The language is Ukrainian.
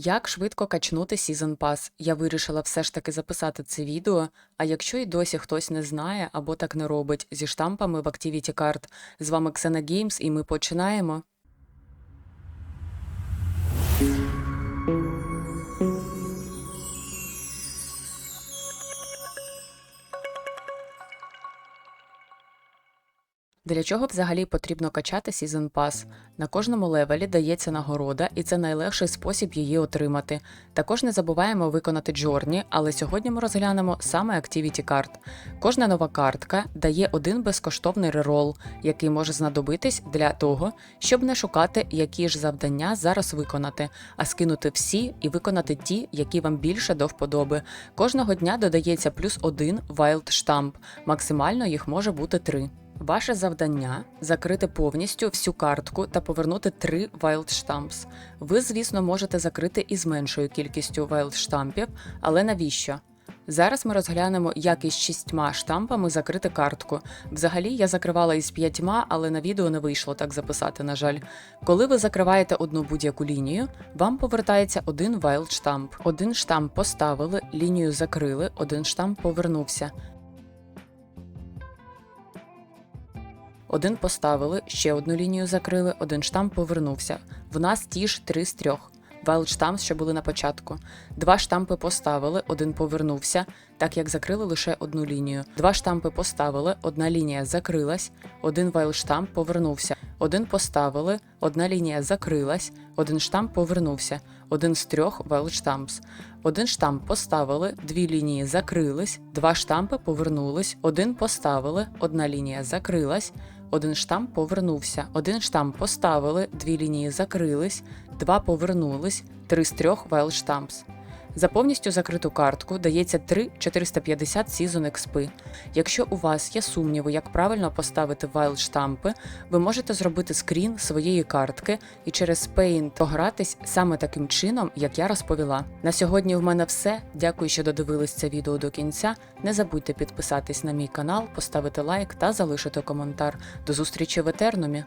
Як швидко качнути Season Pass? Я вирішила все ж таки записати це відео. А якщо й досі хтось не знає або так не робить зі штампами в Activity Card, з вами Xena Games і ми починаємо. Для чого взагалі потрібно качати Season Pass? На кожному левелі дається нагорода, і це найлегший спосіб її отримати. Також не забуваємо виконати джорні, але сьогодні ми розглянемо саме Activity Card. Кожна нова картка дає один безкоштовний рерол, який може знадобитись для того, щоб не шукати, які ж завдання зараз виконати, а скинути всі і виконати ті, які вам більше до вподоби. Кожного дня додається плюс один Wild штамп, максимально їх може бути три. Ваше завдання закрити повністю всю картку та повернути три Wild Stamps. Ви, звісно, можете закрити і з меншою кількістю Wild штампів, але навіщо? Зараз ми розглянемо, як із шістьма штампами закрити картку. Взагалі я закривала із п'ятьма, але на відео не вийшло так записати, на жаль. Коли ви закриваєте одну будь-яку лінію, вам повертається один Wild штамп. Один штамп поставили, лінію закрили, один штамп повернувся. Один поставили, ще одну лінію закрили, один штамп повернувся. В нас ті ж три з трьох. Вайлд штамп, що були на початку. Два штампи поставили, один повернувся, так як закрили лише одну лінію. Два штампи поставили, одна лінія закрилась, один вайл штамп повернувся. Один поставили, одна лінія закрилась, один штамп повернувся, один з трьох вайл штампс. Один штамп поставили, дві лінії закрились, два штампи повернулись, один поставили, одна лінія закрилась, один штамп повернувся, один штамп поставили, дві лінії закрились, два повернулись, три з трьох вел штампс. За повністю закриту картку дається 3 450 Season XP. Якщо у вас є сумніви, як правильно поставити Wild штампи, ви можете зробити скрін своєї картки і через Paint погратись саме таким чином, як я розповіла. На сьогодні в мене все. Дякую, що додивились це відео до кінця. Не забудьте підписатись на мій канал, поставити лайк та залишити коментар. До зустрічі в Етернумі!